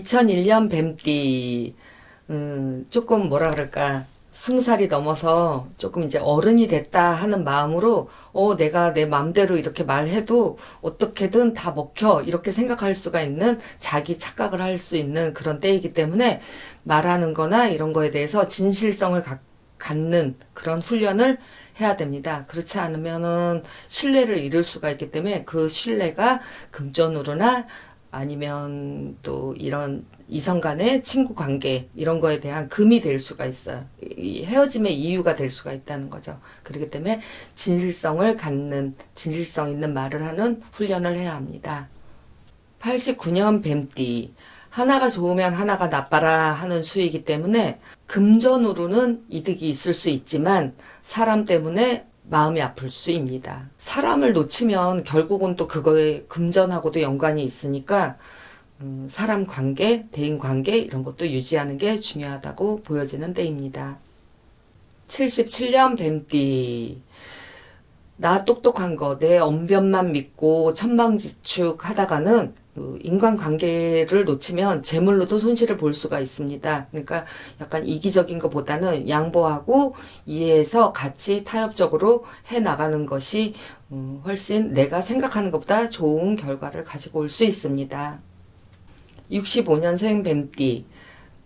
2001년 뱀띠, 음, 조금 뭐라 그럴까. 스무 살이 넘어서 조금 이제 어른이 됐다 하는 마음으로, 어, 내가 내 맘대로 이렇게 말해도 어떻게든 다 먹혀. 이렇게 생각할 수가 있는 자기 착각을 할 수 있는 그런 때이기 때문에 말하는 거나 이런 거에 대해서 진실성을 가- 갖는 그런 훈련을 해야 됩니다. 그렇지 않으면은 신뢰를 잃을 수가 있기 때문에 그 신뢰가 금전으로나 아니면 또 이런 이성 간의 친구 관계 이런 거에 대한 금이 될 수가 있어요. 이 헤어짐의 이유가 될 수가 있다는 거죠. 그렇기 때문에 진실성을 갖는 진실성 있는 말을 하는 훈련을 해야 합니다. 89년 뱀띠. 하나가 좋으면 하나가 나빠라 하는 수이기 때문에 금전으로는 이득이 있을 수 있지만 사람 때문에 마음이 아플 수입니다. 사람을 놓치면 결국은 또 그거에 금전하고도 연관이 있으니까 음, 사람 관계, 대인 관계 이런 것도 유지하는 게 중요하다고 보여지는 때입니다. 77년 뱀띠. 나 똑똑한 거, 내 언변만 믿고 천방지축 하다가는 그 인간관계를 놓치면 재물로도 손실을 볼 수가 있습니다. 그러니까 약간 이기적인 것보다는 양보하고 이해해서 같이 타협적으로 해 나가는 것이 음, 훨씬 내가 생각하는 것보다 좋은 결과를 가지고 올 수 있습니다. 65년생 뱀띠.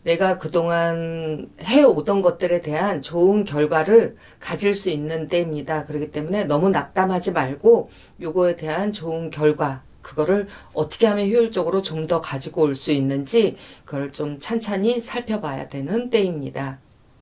내가 그동안 해오던 것들에 대한 좋은 결과를 가질 수 있는 때입니다. 그렇기 때문에 너무 낙담하지 말고 요거에 대한 좋은 결과, 그거를 어떻게 하면 효율적으로 좀 더 가지고 올 수 있는지 그걸 좀 찬찬히 살펴봐야 되는 때입니다.